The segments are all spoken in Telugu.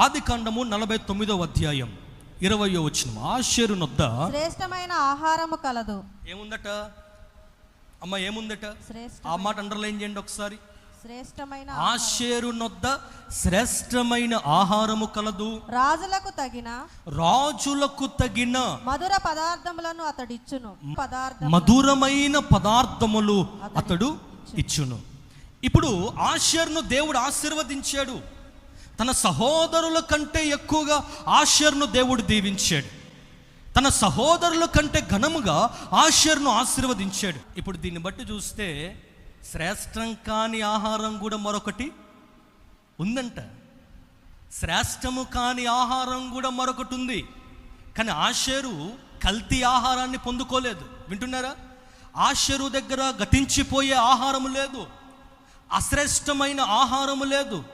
ఆది కాండము నలభై తొమ్మిదవ అధ్యాయం ఇరవయో వచ్చిన ఆశేరు నొద్ద. శ్రేష్టమైన ఆహారము కలదు. ఏముందట? అమ్మ ఏముందట? ఆ మాట అండర్లైన్ చేయండి ఒకసారి. శ్రేష్టమైన ఆశేరు నొద్ద శ్రేష్టమైన ఆహారము కలదు. రాజులకు తగిన రాజులకు తగిన మధుర పదార్థములను అతడిచ్చును. పదార్థం మధురమైన పదార్థములు అతడు ఇచ్చును. ఇప్పుడు ఆశర్ను దేవుడు ఆశీర్వదించాడు. తన సహోదరుల కంటే ఎక్కువగా ఆశర్ను దేవుడు దీవించాడు. తన సహోదరుల కంటే ఘనముగా ఆశర్ను ఆశీర్వదించాడు. ఇప్పుడు దీన్ని బట్టి చూస్తే శ్రేష్టం కాని ఆహారం కూడా మరొకటి ఉందంట. శ్రేష్టము కాని ఆహారం కూడా మరొకటి ఉంది. కానీ ఆషేరు కల్తీ ఆహారాన్ని పొందుకోలేదు. వింటున్నారా? ఆషేరు దగ్గర గతించిపోయే ఆహారము లేదు. అశ్రేష్టమైన ఆహారము లేదు.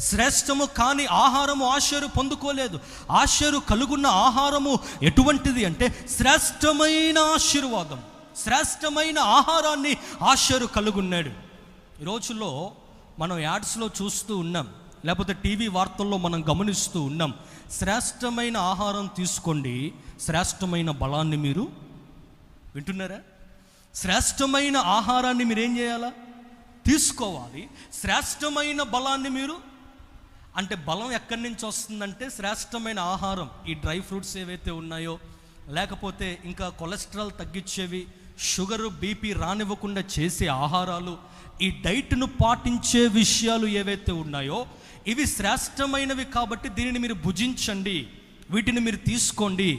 శ్రేష్టము కాని ఆహారము ఆశ్చర్యం పొందుకోలేదు. ఆశ్చర్యం కలుగున్న ఆహారము ఎటువంటిది అంటే శ్రేష్టమైన ఆశీర్వాదం. శ్రేష్టమైన ఆహారాన్ని ఆశ్చర్య కలుగున్నాడు. ఈ రోజుల్లో మనం యాడ్స్లో చూస్తూ ఉన్నాం. లేకపోతే టీవీ వార్తల్లో మనం గమనిస్తూ ఉన్నాం. శ్రేష్టమైన ఆహారం తీసుకోండి. శ్రేష్టమైన బలాన్ని మీరు వింటున్నారా? శ్రేష్టమైన ఆహారాన్ని మీరు ఏం చేయాలా? తీసుకోవాలి. శ్రేష్టమైన బలాన్ని మీరు అంటే బలం ఎక్కడి నుంచి వస్తుందంటే శ్రేష్టమైన ఆహారం. ఈ డ్రై ఫ్రూట్స్ ఏవైతే ఉన్నాయో లేకపోతే ఇంకా కొలెస్ట్రాల్ తగ్గించేవి షుగరు బీపీ రానివ్వకుండా చేసే ఆహారాలు ఈ డైట్ను పాటించే విషయాలు ఏవైతే ఉన్నాయో ఇవి శ్రేష్టమైనవి కాబట్టి దీనిని మీరు భుజించండి వీటిని మీరు తీసుకోండి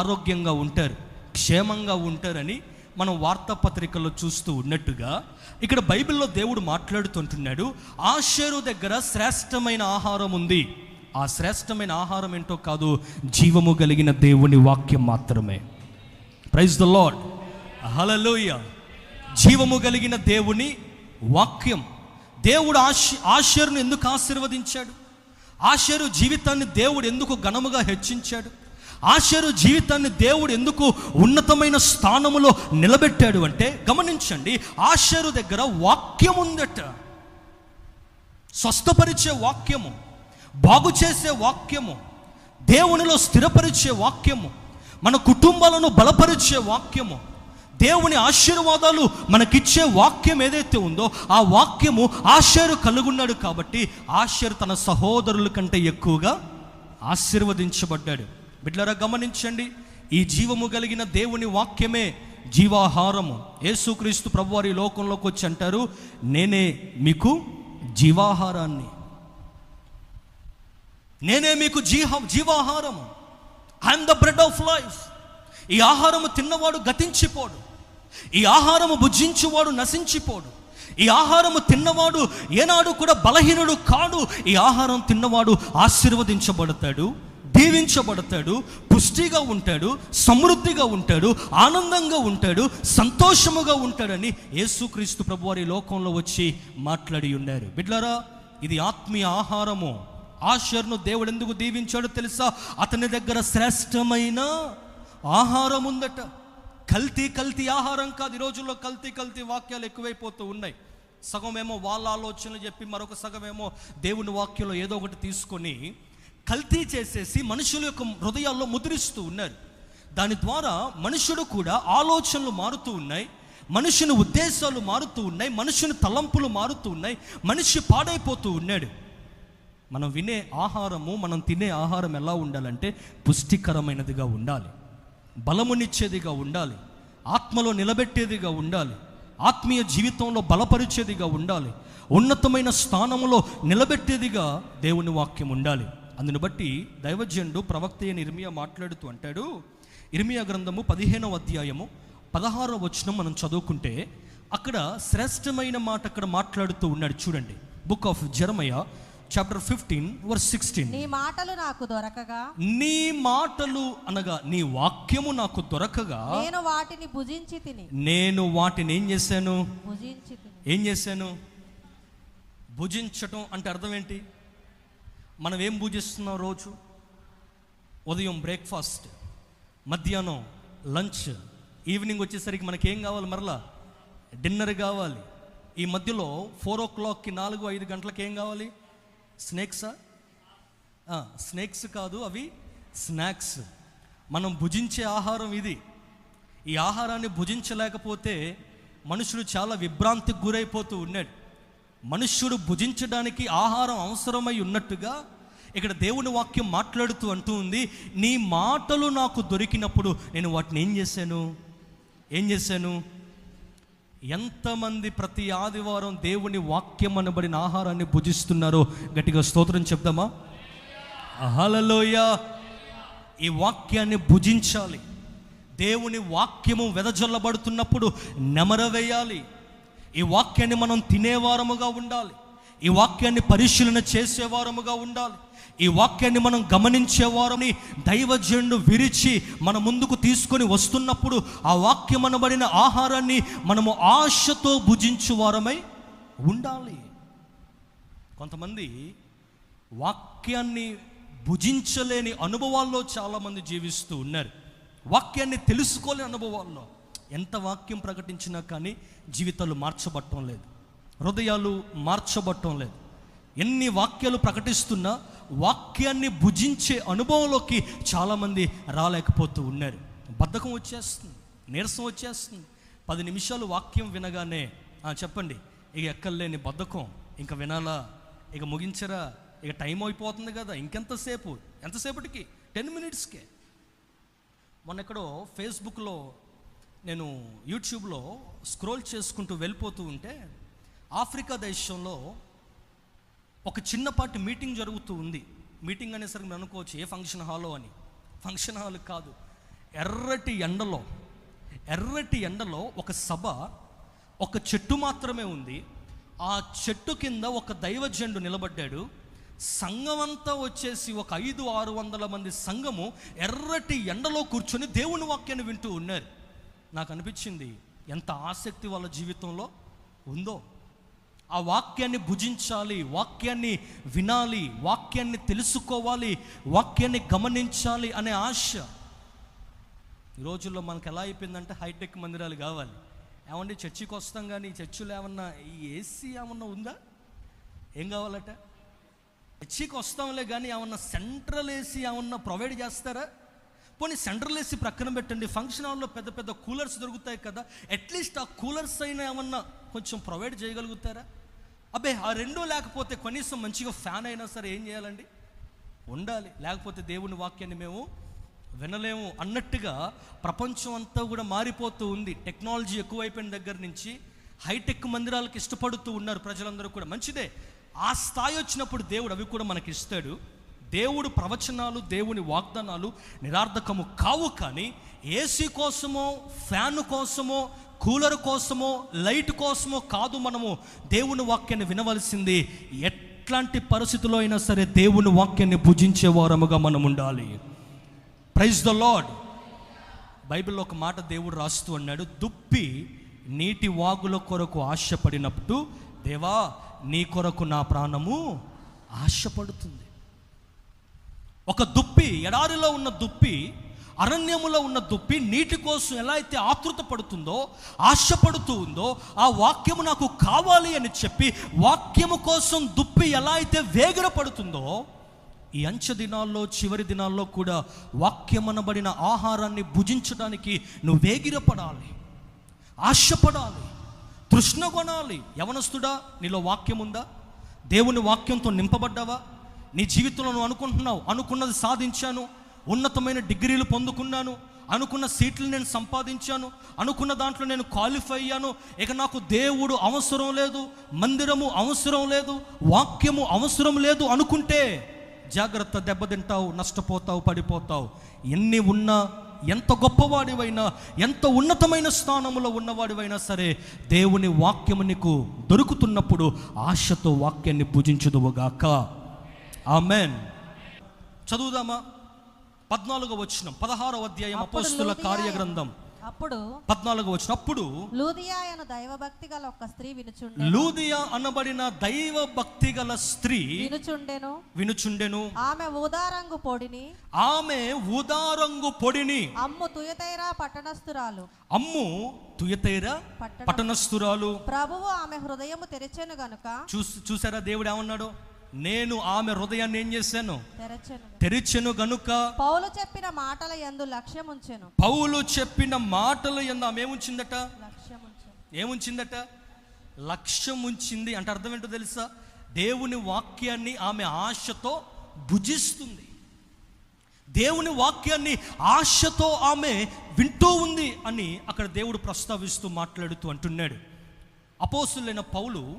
ఆరోగ్యంగా ఉంటారు క్షేమంగా ఉంటారని మనం వార్తాపత్రికల్లో చూస్తూ ఉన్నట్టుగా ఇక్కడ బైబిల్లో దేవుడు మాట్లాడుతుంటున్నాడు ఆషేరు దగ్గర శ్రేష్టమైన ఆహారం ఉంది. ఆ శ్రేష్టమైన ఆహారం ఏంటో కాదు జీవము కలిగిన దేవుని వాక్యం మాత్రమే. ప్రైజ్ ద లాడ్ హలలోయ జీవము కలిగిన దేవుని వాక్యం. దేవుడు ఆశ ఆశరును ఎందుకు ఆశీర్వదించాడు? ఆశరు జీవితాన్ని దేవుడు ఎందుకు ఘనముగా హెచ్చించాడు? ఆశరు జీవితాన్ని దేవుడు ఎందుకు ఉన్నతమైన స్థానములో నిలబెట్టాడు అంటే గమనించండి ఆశరు దగ్గర వాక్యం ఉందట. స్వస్థపరిచే వాక్యము బాగు చేసే వాక్యము దేవునిలో స్థిరపరిచే వాక్యము మన కుటుంబాలను బలపరిచే వాక్యము దేవుని ఆశీర్వాదాలు మనకిచ్చే వాక్యం ఏదైతే ఉందో ఆ వాక్యము ఆశేరు కలుగున్నాడు కాబట్టి ఆశేరు తన సహోదరుల కంటే ఎక్కువగా ఆశీర్వదించబడ్డాడు. బిడ్లరా గమనించండి ఈ జీవము కలిగిన దేవుని వాక్యమే జీవాహారము. యేసుక్రీస్తు ప్రభువారి లోకంలోకి వచ్చి అంటారు నేనే మీకు జీవాహారాన్ని. నేనే మీకు జీహ జీవాహారము. I am the bread of life ఈ ఆహారము తిన్నవాడు గతించిపోడు. ఈ ఆహారము భుజించువాడు నశించిపోడు. ఈ ఆహారము తిన్నవాడు ఏనాడు కూడా బలహీనుడు కాడు. ఈ ఆహారం తిన్నవాడు ఆశీర్వదించబడతాడు. దీవించబడతాడు పుష్టిగా ఉంటాడు సమృద్ధిగా ఉంటాడు ఆనందంగా ఉంటాడు సంతోషముగా ఉంటాడని యేసుక్రీస్తు ప్రభువారి లోకంలో వచ్చి మాట్లాడి ఉన్నారు. బిడ్లారా ఇది ఆత్మీయ ఆహారము. ఆశర్ను దేవుడు ఎందుకు దీవించాడో తెలుసా? అతని దగ్గర శ్రేష్టమైన ఆహారం ఉందట. కల్తీ కల్తీ ఆహారం కాదు. ఈ రోజుల్లో కల్తీ కల్తీ వాక్యాలు ఎక్కువైపోతూ ఉన్నాయి. సగమేమో వాళ్ళ ఆలోచనలు చెప్పి మరొక సగమేమో దేవుని వాక్యంలో ఏదో ఒకటి తీసుకొని కల్తీ చేసేసి మనుషుల యొక్క హృదయాల్లో ముద్రిస్తూ ఉన్నారు. దాని ద్వారా మనుషుడు కూడా ఆలోచనలు మారుతూ ఉన్నాయి. మనుషుని ఉద్దేశాలు మారుతూ ఉన్నాయి. మనుషుని తలంపులు మారుతూ ఉన్నాయి. మనిషి పాడైపోతూ ఉన్నాడు. మనం వినే ఆహారము మనం తినే ఆహారం ఎలా ఉండాలంటే పుష్టికరమైనదిగా ఉండాలి. బలమునిచ్చేదిగా ఉండాలి. ఆత్మలో నిలబెట్టేదిగా ఉండాలి. ఆత్మీయ జీవితంలో బలపరిచేదిగా ఉండాలి. ఉన్నతమైన స్థానంలో నిలబెట్టేదిగా దేవుని వాక్యం ఉండాలి. అందుని బట్టి దైవజనుడు ప్రవక్త అయిన ఇర్మియా మాట్లాడుతూ అంటాడు ఇర్మియా గ్రంథము పదిహేనవ అధ్యాయము పదహారవ వచనం మనం చదువుకుంటే అక్కడ శ్రేష్టమైన మాట అక్కడ మాట్లాడుతూ ఉన్నాడు చూడండి. Book of Jeremiah chapter fifteen verse sixteen నీ మాటలు నాకు దొరకగా? నీ మాటలు అనగా నీ వాక్యము నాకు దొరకగా? నేను వాటిని భుజించి తిని. నేను వాటిని ఏం చేశాను? భుజించి ఏం చేశాను? భుజించటం అంటే అర్థం ఏంటి? మనం ఏం పూజిస్తున్నాం రోజు? ఉదయం బ్రేక్ఫాస్ట్ మధ్యాహ్నం లంచ్. ఈవినింగ్ వచ్చేసరికి మనకి ఏం కావాలి మరలా? డిన్నర్ కావాలి. ఈ మధ్యలో ఫోర్ ఓ క్లాక్కి నాలుగు ఐదు గంటలకు ఏం కావాలి? స్నేక్సా? స్నేక్స్ కాదు అవి స్నాక్స్. మనం భుజించే ఆహారం ఇది. ఈ ఆహారాన్ని భుజించలేకపోతే మనుషులు చాలా విభ్రాంతికి గురైపోతూ ఉన్నాడు మనుష్యుడు భుజించడానికి ఆహారం అవసరమై ఉన్నట్టుగా ఇక్కడ దేవుని వాక్యం మాట్లాడుతూ అంటూ ఉంది నీ మాటలు నాకు దొరికినప్పుడు నేను వాటిని ఏం చేశాను? ఏం చేశాను? ఎంతమంది ప్రతి ఆదివారం దేవుని వాక్యం అనబడిన ఆహారాన్ని భుజిస్తున్నారో గట్టిగా స్తోత్రం చెప్దామా? అహలలోయ ఈ వాక్యాన్ని భుజించాలి. దేవుని వాక్యము వెదజల్లబడుతున్నప్పుడు నెమరవేయాలి. ఈ వాక్యాన్ని మనం తినేవారముగా ఉండాలి. ఈ వాక్యాన్ని పరిశీలన చేసేవారముగా ఉండాలి. ఈ వాక్యాన్ని మనం గమనించేవారని దైవజనుడు విరిచి మన ముందుకు తీసుకొని వస్తున్నప్పుడు ఆ వాక్యం అనబడిన ఆహారాన్ని మనము ఆశతో భుజించువారమై ఉండాలి. కొంతమంది వాక్యాన్ని భుజించలేని అనుభవాల్లో చాలామంది జీవిస్తూ ఉన్నారు. వాక్యాన్ని తెలుసుకోలేని అనుభవాల్లో. ఎంత వాక్యం ప్రకటించినా కానీ జీవితాలు మార్చబట్టం లేదు. హృదయాలు మార్చబట్టం లేదు. ఎన్ని వాక్యాలు ప్రకటిస్తున్నా వాక్యాన్ని భుజించే అనుభవంలోకి చాలామంది రాలేకపోతూ ఉన్నారు. బద్ధకం వచ్చేస్తుంది నీరసం వచ్చేస్తుంది. పది నిమిషాలు వాక్యం వినగానే చెప్పండి ఇక ఎక్కర్లేని బద్ధకం ఇంకా వినాలా? ఇక ముగించరా? ఇక టైం అయిపోతుంది కదా ఇంకెంతసేపు? ఎంతసేపటికి? టెన్ మినిట్స్కే. మొన్న ఎక్కడో ఫేస్బుక్లో నేను యూట్యూబ్లో స్క్రోల్ చేసుకుంటూ వెళ్ళిపోతూ ఉంటే ఆఫ్రికా దేశంలో ఒక చిన్నపాటి మీటింగ్ జరుగుతూ ఉంది. మీటింగ్ అనేసరికి నేను అనుకోవచ్చు ఏ ఫంక్షన్ హాలో అని. ఫంక్షన్ హాల్ కాదు. ఎర్రటి ఎండలో ఎర్రటి ఎండలో ఒక సభ ఒక చెట్టు మాత్రమే ఉంది. ఆ చెట్టు కింద ఒక దైవజెండు నిలబడ్డాడు. సంఘమంతా వచ్చేసి ఒక ఐదు ఆరు వందల మంది సంఘము ఎర్రటి ఎండలో కూర్చొని దేవుని వాక్యాన్ని వింటూ ఉన్నారు. నాకు అనిపించింది ఎంత ఆసక్తి వాళ్ళ జీవితంలో ఉందో. ఆ వాక్యాన్ని భుజించాలి వాక్యాన్ని వినాలి వాక్యాన్ని తెలుసుకోవాలి వాక్యాన్ని గమనించాలి అనే ఆశ. ఈ రోజుల్లో మనకు ఎలా అయిపోయిందంటే హైటెక్ మందిరాలు కావాలి. ఏమండి చర్చికి వస్తాం కానీ చర్చిలో ఏమన్నా ఈ ఏసీ ఏమన్నా ఉందా? ఏం కావాలట? చర్చికి వస్తాంలే కానీ ఏమన్నా సెంట్రల్ ఏసీ ఏమన్నా ప్రొవైడ్ చేస్తారా? పోనీ సెంటర్లు ఏసీ ప్రక్కన పెట్టండి. ఫంక్షన్ హాల్లో పెద్ద పెద్ద కూలర్స్ దొరుకుతాయి కదా. అట్లీస్ట్ ఆ కూలర్స్ అయినా ఏమన్నా కొంచెం ప్రొవైడ్ చేయగలుగుతారా? అబ్బే ఆ రెండూ లేకపోతే కనీసం మంచిగా ఫ్యాన్ అయినా సరే ఏం చేయాలండి? ఉండాలి. లేకపోతే దేవుని వాక్యాన్ని మేము వినలేము అన్నట్టుగా ప్రపంచం అంతా కూడా మారిపోతూ ఉంది. టెక్నాలజీ ఎక్కువైపోయిన దగ్గర నుంచి హైటెక్ మందిరాలకు ఇష్టపడుతూ ఉన్నారు ప్రజలందరూ కూడా. మంచిదే. ఆ స్థాయి వచ్చినప్పుడు దేవుడు అవి కూడా మనకి ఇస్తాడు. దేవుడు ప్రవచనాలు దేవుని వాగ్దానాలు నిరార్థకము కావు కానీ ఏసీ కోసమో ఫ్యాన్ కోసమో కూలర్ కోసమో లైట్ కోసమో కాదు మనము దేవుని వాక్యాన్ని వినవలసింది. ఎట్లాంటి పరిస్థితుల్లో అయినా సరే దేవుని వాక్యాన్ని భుజించే వారముగా మనం ఉండాలి. ప్రైజ్ ద లాడ్ బైబిల్లో ఒక మాట దేవుడు రాస్తూ అన్నాడు దుప్పి నీటి వాగుల కొరకు ఆశపడినప్పుడు దేవా నీ కొరకు నా ప్రాణము ఆశపడుతుంది. ఒక దుప్పి ఎడారిలో ఉన్న దుప్పి అరణ్యములో ఉన్న దుప్పి నీటి కోసం ఎలా అయితే ఆతృత పడుతుందో ఆశపడుతూ ఉందో ఆ వాక్యము నాకు కావాలి అని చెప్పి వాక్యము కోసం దుప్పి ఎలా అయితే వేగర పడుతుందో ఈ అంచె దినాల్లో చివరి దినాల్లో కూడా వాక్యమనబడిన ఆహారాన్ని భుజించడానికి నువ్వు వేగిరపడాలి ఆశపడాలి తృష్ణ కొనాలి యవనస్తుడా నీలో వాక్యం ఉందా దేవుని వాక్యంతో నింపబడ్డావా? నీ జీవితంలో నువ్వు అనుకుంటున్నావు అనుకున్నది సాధించాను ఉన్నతమైన డిగ్రీలు పొందుకున్నాను అనుకున్న సీట్లు నేను సంపాదించాను అనుకున్న దాంట్లో నేను క్వాలిఫై అయ్యాను ఇక నాకు దేవుడు అవసరం లేదు మందిరము అవసరం లేదు వాక్యము అవసరం లేదు అనుకుంటే జాగ్రత్త దెబ్బతింటావు నష్టపోతావు పడిపోతావు. ఎన్ని ఉన్నా ఎంత గొప్పవాడివైనా ఎంత ఉన్నతమైన స్థానంలో ఉన్నవాడివైనా సరే దేవుని వాక్యము నీకు దొరుకుతున్నప్పుడు ఆశతో వాక్యాన్ని పూజించుదువుగాక ఆమెన్. చదువుదామా? పద్నాలుగో వచ్చిన పదహారవ అధ్యాయం అపోస్తుల కార్యగ్రంథం. అప్పుడు పద్నాలుగో వచ్చిన అప్పుడు లూదియా అను దైవభక్తి గల ఒక స్త్రీ వినుచుండెను. లూదియా అనబడిన దైవ భక్తి గల స్త్రీ వినుచుండెను. వినుచుండెను. ఆమె ఊదారంగు పొడిని. ఆమె ఊదారంగు పొడిని. అమ్ము తుయతైరా పట్టణస్థురాలు. అమ్ము తుయతేరా పట్టణ. పట్టణస్థురాలు. ప్రభువు ఆమె హృదయము తెరిచెను గనుక. చూస్ చూసారా దేవుడు ఏమన్నాడు? నేను ఆమె హృదయాన్ని ఏం చేశాను? తెరచెను. గనుక పౌలు చెప్పిన మాటల యందు లక్ష్యముంచెను. పౌలు చెప్పిన మాటలు ఎందు ఆమె ఏముంచిందట? ఏముంచిందట? లక్ష్యం ఉంచింది అంటే అర్థం ఏంటో తెలుసా? దేవుని వాక్యాన్ని ఆమె ఆశతో భుజిస్తుంది. దేవుని వాక్యాన్ని ఆశతో ఆమె వింటూ ఉంది అని అక్కడ దేవుడు ప్రస్తావిస్తూ మాట్లాడుతూ అంటున్నాడు. అపోసులైన పౌలు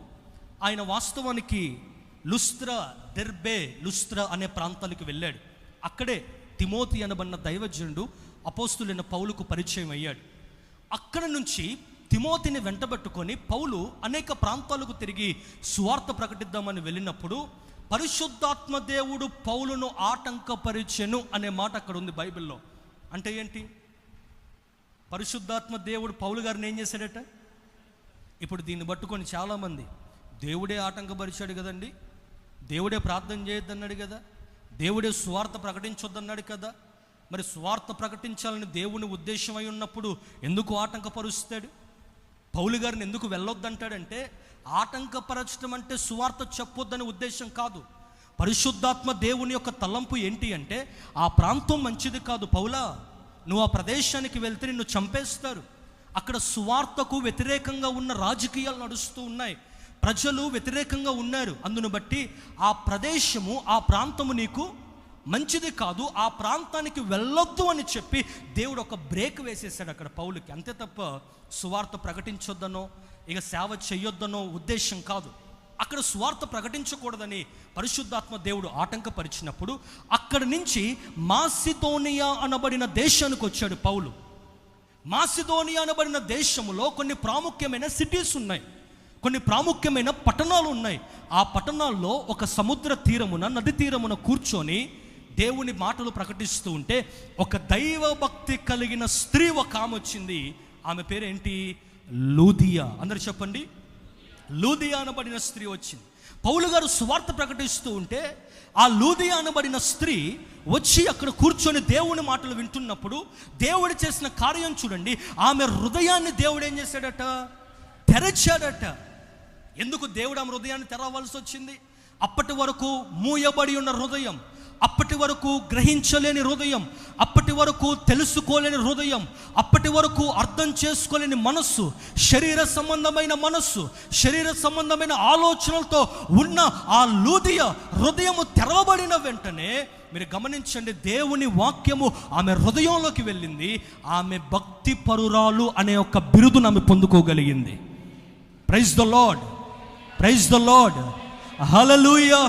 ఆయన వాస్తవానికి లుస్త్ర దెర్బే లుస్త్ర అనే ప్రాంతాలకు వెళ్ళాడు. అక్కడే తిమోతి అనబడిన దైవజనుడు అపోస్తులైన పౌలుకు పరిచయం అయ్యాడు. అక్కడ నుంచి తిమోతిని వెంటబెట్టుకొని పౌలు అనేక ప్రాంతాలకు తిరిగి సువార్త ప్రకటిద్దామని వెళ్ళినప్పుడు పరిశుద్ధాత్మ దేవుడు పౌలును ఆటంకపరిచెను అనే మాట అక్కడ ఉంది బైబిల్లో. అంటే ఏంటి? పరిశుద్ధాత్మ దేవుడు పౌలు గారిని ఏం చేశాడట? ఇప్పుడు దీన్ని పట్టుకొని చాలామంది దేవుడే ఆటంకపరిచాడు కదండి. దేవుడే ప్రార్థన చేయొద్దన్నాడు కదా? దేవుడే స్వార్థ ప్రకటించొద్దన్నాడు కదా? మరి స్వార్థ ప్రకటించాలని దేవుని ఉద్దేశం అయి ఉన్నప్పుడు ఎందుకు ఆటంకపరుస్తాడు? పౌలు గారిని ఎందుకు వెళ్ళొద్దంటాడంటే ఆటంకపరచడం అంటే సువార్త చెప్పొద్దనే ఉద్దేశం కాదు. పరిశుద్ధాత్మ దేవుని యొక్క తలంపు ఏంటి అంటే ఆ ప్రాంతం మంచిది కాదు. పౌలా నువ్వు ఆ ప్రదేశానికి వెళ్తే నిన్ను చంపేస్తారు. అక్కడ సువార్తకు వ్యతిరేకంగా ఉన్న రాజకీయాలు నడుస్తూ ఉన్నాయి. ప్రజలు వ్యతిరేకంగా ఉన్నారు. అందును బట్టి ఆ ప్రదేశము ఆ ప్రాంతము నీకు మంచిది కాదు. ఆ ప్రాంతానికి వెళ్ళొద్దు అని చెప్పి దేవుడు ఒక బ్రేక్ వేసేసాడు అక్కడ పౌలుకి. అంతే తప్ప సువార్త ప్రకటించొద్దనో ఇక సేవ చెయ్యొద్దనో ఉద్దేశం కాదు. అక్కడ స్వార్థ ప్రకటించకూడదని పరిశుద్ధాత్మ దేవుడు ఆటంకపరిచినప్పుడు అక్కడి నుంచి మాసితోనియా అనబడిన దేశానికి వచ్చాడు పౌలు. మాసిదోనియా అనబడిన దేశములో కొన్ని ప్రాముఖ్యమైన సిటీస్ ఉన్నాయి. కొన్ని ప్రాముఖ్యమైన పట్టణాలు ఉన్నాయి. ఆ పట్టణాల్లో ఒక సముద్ర తీరమున నది తీరమున కూర్చొని దేవుని మాటలు ప్రకటిస్తూ ఉంటే ఒక దైవభక్తి కలిగిన స్త్రీ ఒక ఆమె వచ్చింది. ఆమె పేరేంటి? లూదియా. అందరు చెప్పండి. లూదియా అనబడిన స్త్రీ వచ్చింది. పౌలు గారు సువార్త ప్రకటిస్తూ ఉంటే ఆ లూదియా అనబడిన స్త్రీ వచ్చి అక్కడ కూర్చొని దేవుని మాటలు వింటున్నప్పుడు దేవుడు చేసిన కార్యం చూడండి. ఆమె హృదయాన్ని దేవుడు ఏం చేశాడట? తెరచాడట. ఎందుకు దేవుడు ఆమె హృదయాన్ని తెరవలసి వచ్చింది? అప్పటి వరకు మూయబడి ఉన్న హృదయం అప్పటి వరకు గ్రహించలేని హృదయం అప్పటి వరకు తెలుసుకోలేని హృదయం అప్పటి వరకు అర్థం చేసుకోలేని మనస్సు శరీర సంబంధమైన మనస్సు శరీర సంబంధమైన ఆలోచనలతో ఉన్న ఆ లూదియ హృదయము తెరవబడిన వెంటనే మీరు గమనించండి దేవుని వాక్యము ఆమె హృదయంలోకి వెళ్ళింది ఆమె భక్తి పరురాలు అనే ఒక బిరుదును ఆమె పొందుకోగలిగింది. Praise the lord praise the lord hallelujah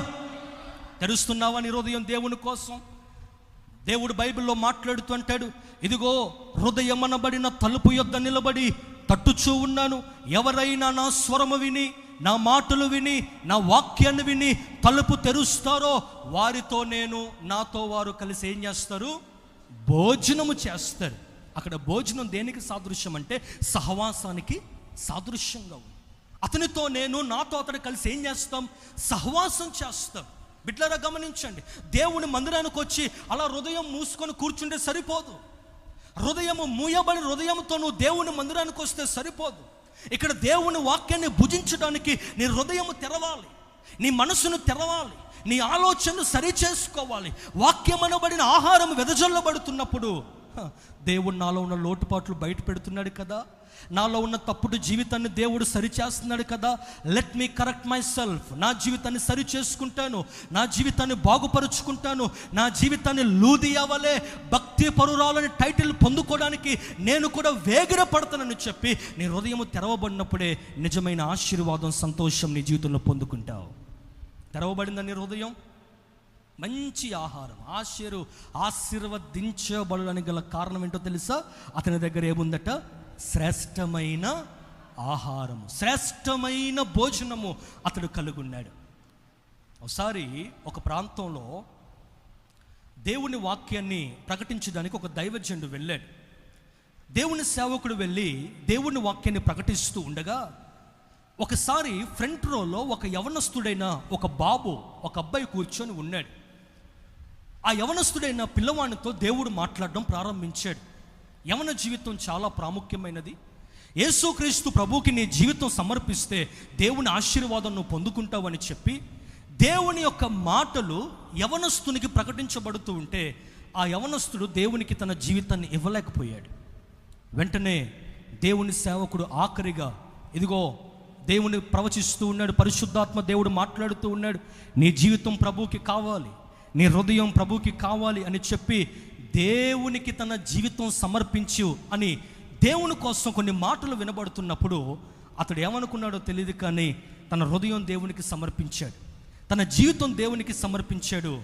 తెరుస్తున్నావా నీ హృదయం దేవుని కోసం? దేవుడు బైబిల్లో మాట్లాడుతూ అంటాడు ఇదిగో హృదయం అనబడిన తలుపు యొద్ద నిలబడి తట్టుచూ ఉన్నాను. ఎవరైనా నా స్వరము విని నా మాటలు విని నా వాక్యాన్ని విని తలుపు తెరుస్తారో వారితో నేను నాతో వారు కలిసి ఏం చేస్తారు? భోజనము చేస్తారు. అక్కడ భోజనం దేనికి సాదృశ్యం అంటే సహవాసానికి సాదృశ్యంగా ఉంది. అతనితో నేను నాతో అతడు కలిసి ఏం చేస్తాం? సహవాసం చేస్తాం. బిడ్లరా గమనించండి. దేవుని మందిరానికి వచ్చి అలా హృదయం మూసుకొని కూర్చుంటే సరిపోదు. హృదయము మూయబడి హృదయంతో నువ్వు దేవుని మందిరానికి వస్తే సరిపోదు. ఇక్కడ దేవుని వాక్యాన్ని భుజించడానికి నీ హృదయము తెరవాలి. నీ మనసును తెరవాలి. నీ ఆలోచనను సరి చేసుకోవాలి వాక్యం అనబడిన ఆహారం వెదజల్లబడుతున్నప్పుడు దేవుడు నాలో ఉన్న లోటుపాట్లు బయట పెడుతున్నాడు కదా. నాలో ఉన్న తప్పుడు జీవితాన్ని దేవుడు సరి చేస్తున్నాడు కదా. Let me correct my self నా జీవితాన్ని సరి చేసుకుంటాను నా జీవితాన్ని బాగుపరుచుకుంటాను. నా జీవితాన్ని లూది అవ్వలే. భక్తి పరురాలని టైటిల్ పొందుకోవడానికి నేను కూడా వేగిర పడతానని చెప్పి నీ హృదయం తెరవబడినప్పుడే నిజమైన ఆశీర్వాదం సంతోషం నీ జీవితంలో పొందుకుంటావు. తెరవబడిందని హృదయం? మంచి ఆహారం. ఆశీరు ఆశీర్వదించబడడానికి గల కారణం ఏంటో తెలుసా? అతని దగ్గర ఏముందట? శ్రేష్టమైన ఆహారము. శ్రేష్టమైన భోజనము అతడు కలుగున్నాడు. ఒకసారి ఒక ప్రాంతంలో దేవుని వాక్యాన్ని ప్రకటించడానికి ఒక దైవజనుడు వెళ్ళాడు. దేవుని సేవకుడు వెళ్ళి దేవుని వాక్యాన్ని ప్రకటిస్తూ ఉండగా ఒకసారి ఫ్రంట్ రోలో ఒక యవనస్తుడైన ఒక బాబు ఒక అబ్బాయి కూర్చొని ఉన్నాడు. ఆ యవనస్తుడైన పిల్లవాడితో దేవుడు మాట్లాడడం ప్రారంభించాడు. యవన జీవితం చాలా ప్రాముఖ్యమైనది. యేసుక్రీస్తు ప్రభువుకి నీ జీవితం సమర్పిస్తే దేవుని ఆశీర్వాదం నువ్వు పొందుకుంటావని చెప్పి దేవుని యొక్క మాటలు యవనస్తునికి ప్రకటించబడుతూ ఉంటే ఆ యవనస్తుడు దేవునికి తన జీవితాన్ని ఇవ్వలేకపోయాడు. వెంటనే దేవుని సేవకుడు ఆఖరిగా ఇదిగో దేవుని ప్రవచిస్తూ ఉన్నాడు పరిశుద్ధాత్మ దేవుడు మాట్లాడుతూ ఉన్నాడు నీ జీవితం ప్రభువుకి కావాలి. నీ హృదయం ప్రభుకి కావాలి అని చెప్పి దేవునికి తన జీవితం సమర్పించు అని దేవుని కోసం కొన్ని మాటలు వినబడుతున్నప్పుడు అతడు ఏమనుకున్నాడో తెలియదు కానీ తన హృదయం దేవునికి సమర్పించాడు. తన జీవితం దేవునికి సమర్పించాడు.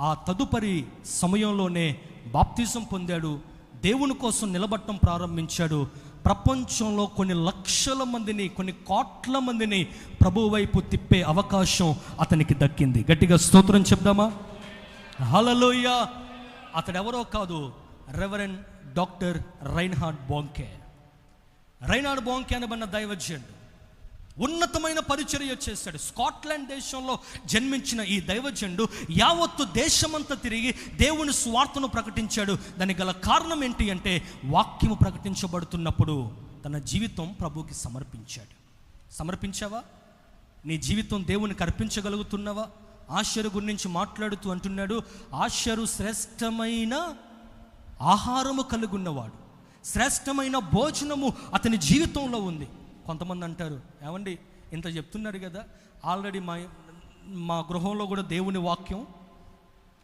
ఆ తదుపరి సమయంలోనే బాప్తిజం పొందాడు. దేవుని కోసం నిలబడటం ప్రారంభించాడు. ప్రపంచంలో కొన్ని లక్షల మందిని కొన్ని కోట్ల మందిని ప్రభు వైపు తిప్పే అవకాశం అతనికి దక్కింది. గట్టిగా స్తోత్రం చెప్దామా? హలలోయ అతడెవరో కాదు reverend doctor Reinhard Bonnke Reinhard Bonnke అనబడిన దైవజ్యుడు ఉన్నతమైన పరిచర్య చేశాడు. స్కాట్లాండ్ దేశంలో జన్మించిన ఈ దైవజనుడు యావత్తు దేశమంతా తిరిగి దేవుని స్వార్థను ప్రకటించాడు. దానికి గల కారణం ఏంటి అంటే వాక్యము ప్రకటించబడుతున్నప్పుడు తన జీవితం ప్రభుకి సమర్పించాడు. సమర్పించావా? నీ జీవితం దేవునికి అర్పించగలుగుతున్నావా? ఆశ్చర్య గురించి మాట్లాడుతూ అంటున్నాడు ఆశ్చర్య శ్రేష్టమైన ఆహారము కలిగున్నవాడు. శ్రేష్టమైన భోజనము అతని జీవితంలో ఉంది. కొంతమంది అంటారు ఏమండి ఇంత చెప్తున్నారు కదా ఆల్రెడీ మా మా గృహంలో కూడా దేవుని వాక్యం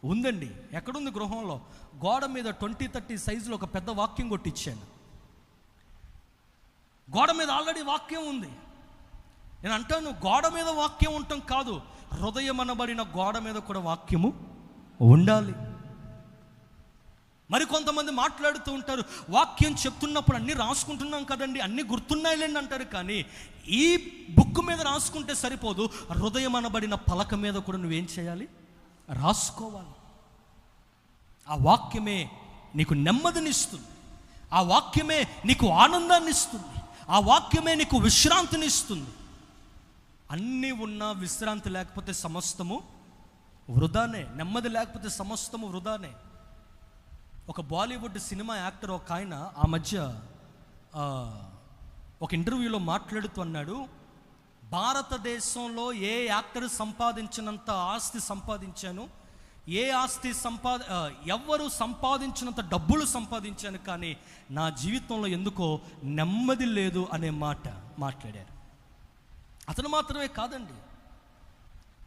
ఉందండి. ఎక్కడుంది గృహంలో? గోడ మీద ట్వంటీ థర్టీ సైజులో ఒక పెద్ద వాక్యం కొట్టించాను గోడ మీద ఆల్రెడీ వాక్యం ఉంది. నేను అంటాను గోడ మీద వాక్యం ఉండటం కాదు. హృదయం అనబడిన గోడ మీద కూడా వాక్యము ఉండాలి. మరి కొంతమంది మాట్లాడుతూ ఉంటారు వాక్యం చెప్తున్నప్పుడు అన్నీ రాసుకుంటున్నాం కదండి అన్నీ గుర్తున్నాయిలేండి అంటారు కానీ ఈ బుక్ మీద రాసుకుంటే సరిపోదు హృదయం అనబడిన పలక మీద కూడా నువ్వేం చేయాలి? రాసుకోవాలి. ఆ వాక్యమే నీకు నెమ్మదినిస్తుంది. ఆ వాక్యమే నీకు ఆనందాన్ని ఇస్తుంది ఆ వాక్యమే నీకు విశ్రాంతిని ఇస్తుంది అన్నీ ఉన్నా విశ్రాంతి లేకపోతే సమస్తము వృధానే నెమ్మది లేకపోతే సమస్తము వృధానే. ఒక బాలీవుడ్ సినిమా యాక్టర్ ఒక ఆయన ఆ మధ్య ఒక ఇంటర్వ్యూలో మాట్లాడుతూ అన్నాడు భారతదేశంలో ఏ యాక్టర్ సంపాదించినంత ఆస్తి సంపాదించాను ఏ ఆస్తి సంపాద ఎవరు ఎవ్వరు సంపాదించినంత డబ్బులు సంపాదించాను కానీ నా జీవితంలో ఎందుకో నెమ్మది లేదు అనే మాట మాట్లాడారు. అతను మాత్రమే కాదండి.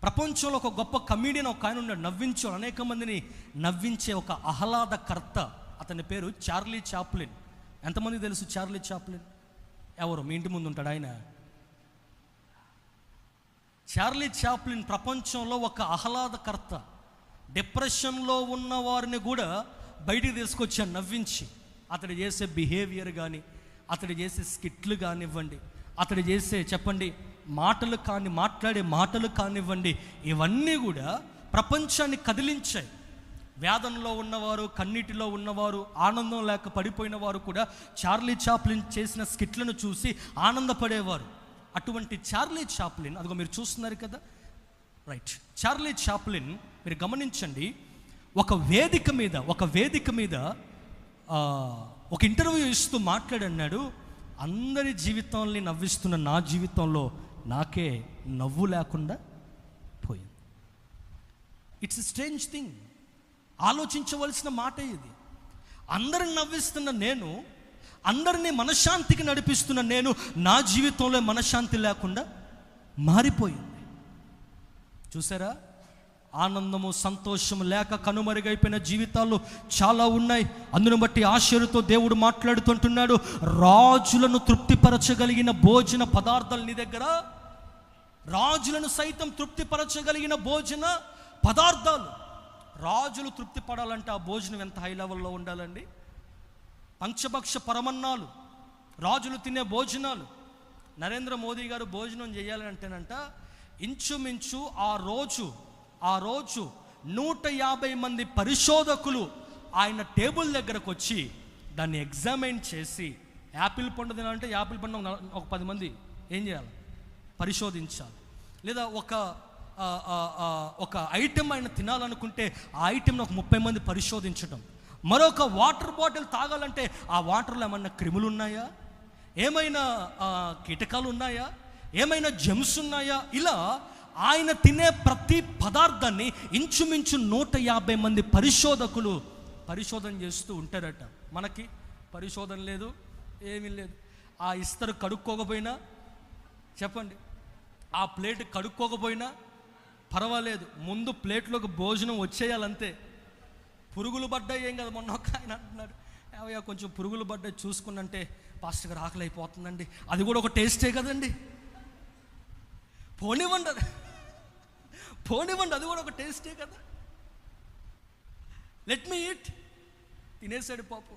ప్రపంచంలో ఒక గొప్ప కమీడియన్ ఒక ఆయన ఉన్నాడు నవ్వించు అనేక మందిని నవ్వించే ఒక ఆహ్లాదకర్త. అతని పేరు చార్లీ చాప్లిన్. ఎంతమంది తెలుసు చార్లీ చాప్లిన్? ఎవరు? మీ ఇంటి ముందు ఉంటాడు ఆయన. చార్లీ చాప్లిన్ ప్రపంచంలో ఒక ఆహ్లాదకర్త. డిప్రెషన్లో ఉన్న వారిని కూడా బయటికి తీసుకొచ్చాను నవ్వించి. అతడు చేసే బిహేవియర్ కానీ అతడు చేసే స్కిట్లు కానివ్వండి అతడు చేసే చెప్పండి మాటలు కాని మాట్లాడే మాటలు కానివ్వండి ఇవన్నీ కూడా ప్రపంచాన్ని కదిలించాయి. వేదనలో ఉన్నవారు కన్నీటిలో ఉన్నవారు ఆనందం లేక పడిపోయిన వారు కూడా చార్లీ చాప్లిన్ చేసిన స్కిట్లను చూసి ఆనందపడేవారు. అటువంటి చార్లీ చాప్లిన్ అదిగో మీరు చూస్తున్నారు కదా? రైట్ చార్లీ చాప్లిన్ మీరు గమనించండి ఒక వేదిక మీద ఒక వేదిక మీద ఒక ఇంటర్వ్యూ ఇస్తూ మాట్లాడన్నాడు అందరి జీవితాల్ని నవ్విస్తున్న నా జీవితంలో నాకే నవ్వు లేకుండా పోయింది. ఇట్స్ స్ట్రేంజ్ థింగ్ ఆలోచించవలసిన మాట ఇది. అందరిని నవ్విస్తున్న నేను అందరినీ మనశ్శాంతికి నడిపిస్తున్న నేను నా జీవితంలో మనశ్శాంతి లేకుండా మారిపోయింది. చూసారా? ఆనందము సంతోషము లేక కనుమరుగైపోయిన జీవితాలు చాలా ఉన్నాయి. అందును బట్టి ఆశ్చర్యతో దేవుడు మాట్లాడుతుంటున్నాడు. రాజులను తృప్తిపరచగలిగిన భోజన పదార్థాలు నీ దగ్గర? రాజులను సైతం తృప్తిపరచగలిగిన భోజన పదార్థాలు. రాజులు తృప్తి పడాలంటే ఆ భోజనం ఎంత హై లెవెల్లో ఉండాలండి? పంచభక్ష పరమన్నాలు రాజులు తినే భోజనాలు. నరేంద్ర మోదీ గారు భోజనం చేయాలంటేనంట ఇంచుమించు ఆ రోజు ఆ రోజు నూట యాభై మంది పరిశోధకులు ఆయన టేబుల్ దగ్గరకు వచ్చి దాన్ని ఎగ్జామైన్ చేసి యాపిల్ పండు తినాలంటే యాపిల్ పండు ఒక పది మంది ఏం చేయాలి? పరిశోధించాలి. లేదా ఒక ఒక ఐటెం ఆయన తినాలనుకుంటే ఆ ఐటెంను ఒక ముప్పై మంది పరిశోధించడం మరొక వాటర్ బాటిల్ తాగాలంటే ఆ వాటర్లో ఏమన్నా క్రిములు ఉన్నాయా? ఏమైనా కీటకాలు ఉన్నాయా? ఏమైనా జెమ్స్ ఉన్నాయా? ఇలా ఆయన తినే ప్రతి పదార్థాన్ని ఇంచుమించు నూట యాభై మంది పరిశోధకులు పరిశోధన చేస్తూ ఉంటారట. మనకి పరిశోధన లేదు ఏమీ లేదు. ఆ ఇస్తరు కడుక్కోకపోయినా చెప్పండి. ఆ ప్లేట్ కడుక్కోకపోయినా పర్వాలేదు. ముందు ప్లేట్లోకి భోజనం వచ్చేయాలంతే. పురుగులు పడ్డాయి ఏం కదా మొన్న ఒక ఆయన అంటున్నాడు. ఏవయ్యా కొంచెం పురుగులు పడ్డాయి చూసుకున్నంటే పాస్టర్ గారు ఆకలి అయిపోతుందండి. అది కూడా ఒక టేస్టే కదండి. పోనివ్వండి అది. పోనివ్వండి అది కూడా ఒక టేస్టే కదా. లెట్ మీ ఈట్ తినేసాడు పాపు.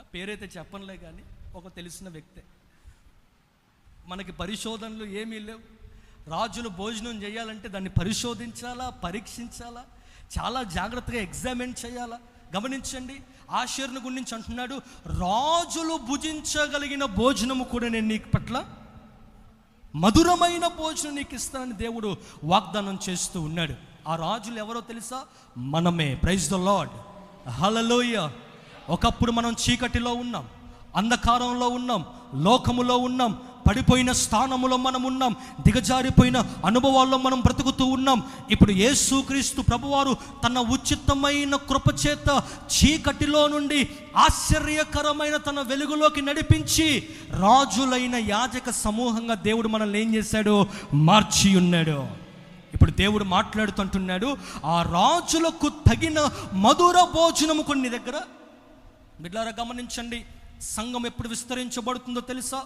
పేరైతే చెప్పనులే కానీ ఒక తెలిసిన వ్యక్తే. మనకి పరిశోధనలు ఏమీ లేవు. రాజులు భోజనం చేయాలంటే దాన్ని పరిశోధించాలా పరీక్షించాలా? చాలా జాగ్రత్తగా ఎగ్జామిన్ చేయాలా? గమనించండి ఆశీర్ని గురించి అంటున్నాడు రాజులు భుజించగలిగిన భోజనము కూడా నేను నీకు పట్ల మధురమైన భోజనం నీకు ఇస్తానని దేవుడు వాగ్దానం చేస్తూ ఉన్నాడు. ఆ రాజులు ఎవరో తెలుసా? మనమే. ప్రైజ్ ద లార్డ్ హలలోయ ఒకప్పుడు మనం చీకటిలో ఉన్నాం అంధకారంలో ఉన్నాం లోకములో ఉన్నాం పడిపోయిన స్థానములో మనం ఉన్నాం దిగజారిపోయిన అనుభవాల్లో మనం బ్రతుకుతూ ఉన్నాం. ఇప్పుడు యేసుక్రీస్తు ప్రభువారు తన ఉచితమైన కృపచేత చీకటిలో నుండి ఆశ్చర్యకరమైన తన వెలుగులోకి నడిపించి రాజులైన యాజక సమూహంగా దేవుడు మనల్ని ఏం చేశాడు? మార్చి ఉన్నాడు. ఇప్పుడు దేవుడు మాట్లాడుతుంటున్నాడు ఆ రాజులకు తగిన మధుర భోజనము కొన్ని దగ్గర. బిడ్లారా గమనించండి. సంఘం ఎప్పుడు విస్తరించబడుతుందో తెలుసా?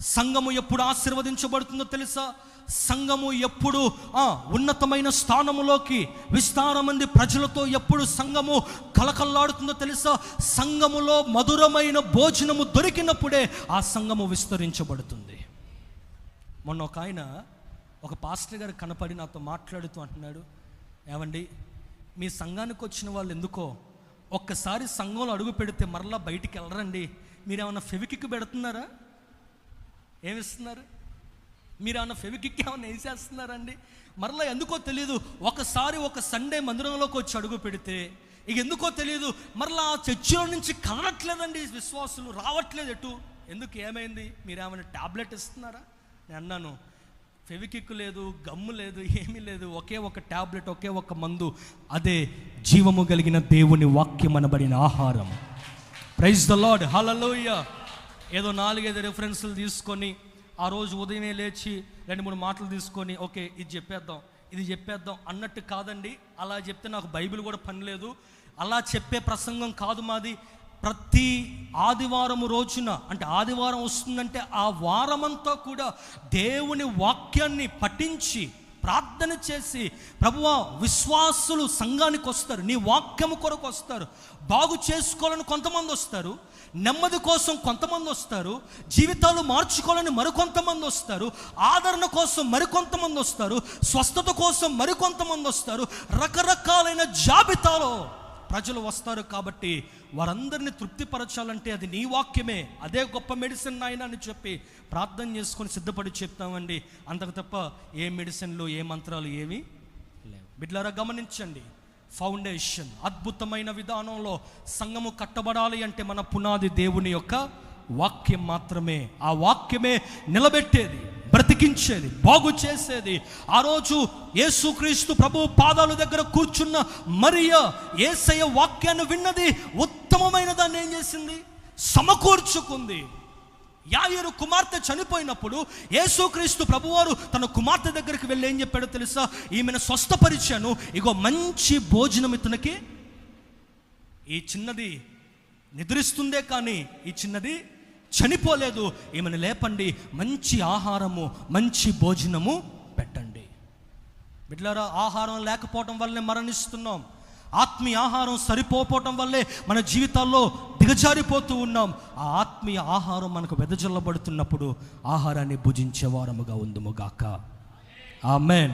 సంఘము ఎప్పుడు ఆశీర్వదించబడుతుందో తెలుసా? సంఘము ఎప్పుడు ఆ, ఉన్నతమైన స్థానములోకి విస్తారమంది ప్రజలతో ఎప్పుడు సంఘము కలకల్లాడుతుందో తెలుసా? సంఘములో మధురమైన భోజనము దొరికినప్పుడే ఆ సంఘము విస్తరించబడుతుంది. మొన్న ఒక ఆయన ఒక పాస్టర్ గారు కనపడి నాతో మాట్లాడుతూ అంటున్నాడు ఏమండి మీ సంఘానికి వచ్చిన వాళ్ళు ఎందుకో? ఒక్కసారి సంఘంలో అడుగు పెడితే మరలా బయటికి వెళ్ళరండి. మీరేమన్నా ఫెవికిక్ పెడుతున్నారా? ఏమిస్తున్నారు? మీరు ఏమన్నా ఫెవికిక్ ఏమన్నా వేసేస్తున్నారండి? మరలా ఎందుకో తెలియదు ఒకసారి ఒక సండే మందిరంలోకి వచ్చి అడుగు పెడితే ఇక ఎందుకో తెలియదు మరలా ఆ చర్చిలో నుంచి కదలట్లేదండి విశ్వాసులు రావట్లేదు ఎటు. ఎందుకు ఏమైంది? మీరు ఏమైనా ట్యాబ్లెట్ ఇస్తున్నారా? నేను అన్నాను ఫెవికిక్ లేదు గమ్ము లేదు ఏమీ లేదు. ఒకే ఒక ట్యాబ్లెట్ ఒకే ఒక మందు. అదే జీవము కలిగిన దేవుని వాక్యం అనబడిన ఆహారం. ప్రైజ్ ద లాడ్ హలలోయ ఏదో నాలుగైదు రెఫరెన్స్లు తీసుకొని ఆ రోజు ఉదయమే లేచి రెండు మూడు మాటలు తీసుకొని ఓకే ఇది చెప్పేద్దాం ఇది చెప్పేద్దాం అన్నట్టు కాదండి. అలా చెప్తే నాకు బైబిల్ కూడా పని లేదు. అలా చెప్పే ప్రసంగం కాదు మాది. ప్రతి ఆదివారం రోజున అంటే ఆదివారం వస్తుందంటే ఆ వారమంతా కూడా దేవుని వాక్యాన్ని పఠించి ప్రార్థన చేసి ప్రభువ విశ్వాసులు సంఘానికి వస్తారు నీ వాక్యము కొరకు వస్తారు బాగు చేసుకోవాలని కొంతమంది వస్తారు నెమ్మది కోసం కొంతమంది వస్తారు జీవితాలు మార్చుకోవాలని మరికొంతమంది వస్తారు ఆదరణ కోసం మరికొంతమంది వస్తారు స్వస్థత కోసం మరికొంతమంది వస్తారు రకరకాలైన జాబితాలో ప్రజలు వస్తారు కాబట్టి వారందరిని తృప్తిపరచాలంటే అది నీ వాక్యమే. అదే గొప్ప మెడిసిన్ నాయన అని చెప్పి ప్రార్థన చేసుకొని సిద్ధపడి చెప్తామండి. అంతకు తప్ప ఏ మెడిసిన్లు ఏ మంత్రాలు ఏవి లేవు. బిడ్లారా గమనించండి. ఫౌండేషన్ అద్భుతమైన విధానంలో సంఘము కట్టబడాలి అంటే మన పునాది దేవుని యొక్క వాక్యం మాత్రమే. ఆ వాక్యమే నిలబెట్టేది. బ్రతికించేది బాగు చేసేది. ఆ రోజు యేసుక్రీస్తు ప్రభు పాదాల దగ్గర కూర్చున్న మరియ ఏసయ్య వాక్యాన్ని విన్నది. ఉత్తమమైన దాన్ని ఏం చేసింది? సమకూర్చుకుంది. యాయరు కుమార్తె చనిపోయినప్పుడు యేసుక్రీస్తు ప్రభువారు తన కుమార్తె దగ్గరికి వెళ్ళి ఏం చెప్పాడో తెలుసా? ఈమెను స్వస్థపరిచాను. ఇగో మంచి భోజనం ఇతనికి. ఈ చిన్నది నిద్రిస్తుందే కానీ ఈ చిన్నది చనిపోలేదు. ఈమెను లేపండి? మంచి ఆహారము మంచి భోజనము పెట్టండి. బిడ్లారా ఆహారం లేకపోవటం వల్లే మరణిస్తున్నాం. ఆత్మీయ ఆహారం సరిపోవటం వల్లే మన జీవితాల్లో దిగజారిపోతూ ఉన్నాం. ఆ ఆత్మీయ ఆహారం మనకు వెదజల్లబడుతున్నప్పుడు ఆహారాన్ని భుజించే వారముగా ఉందుముగాక ఆమెన్.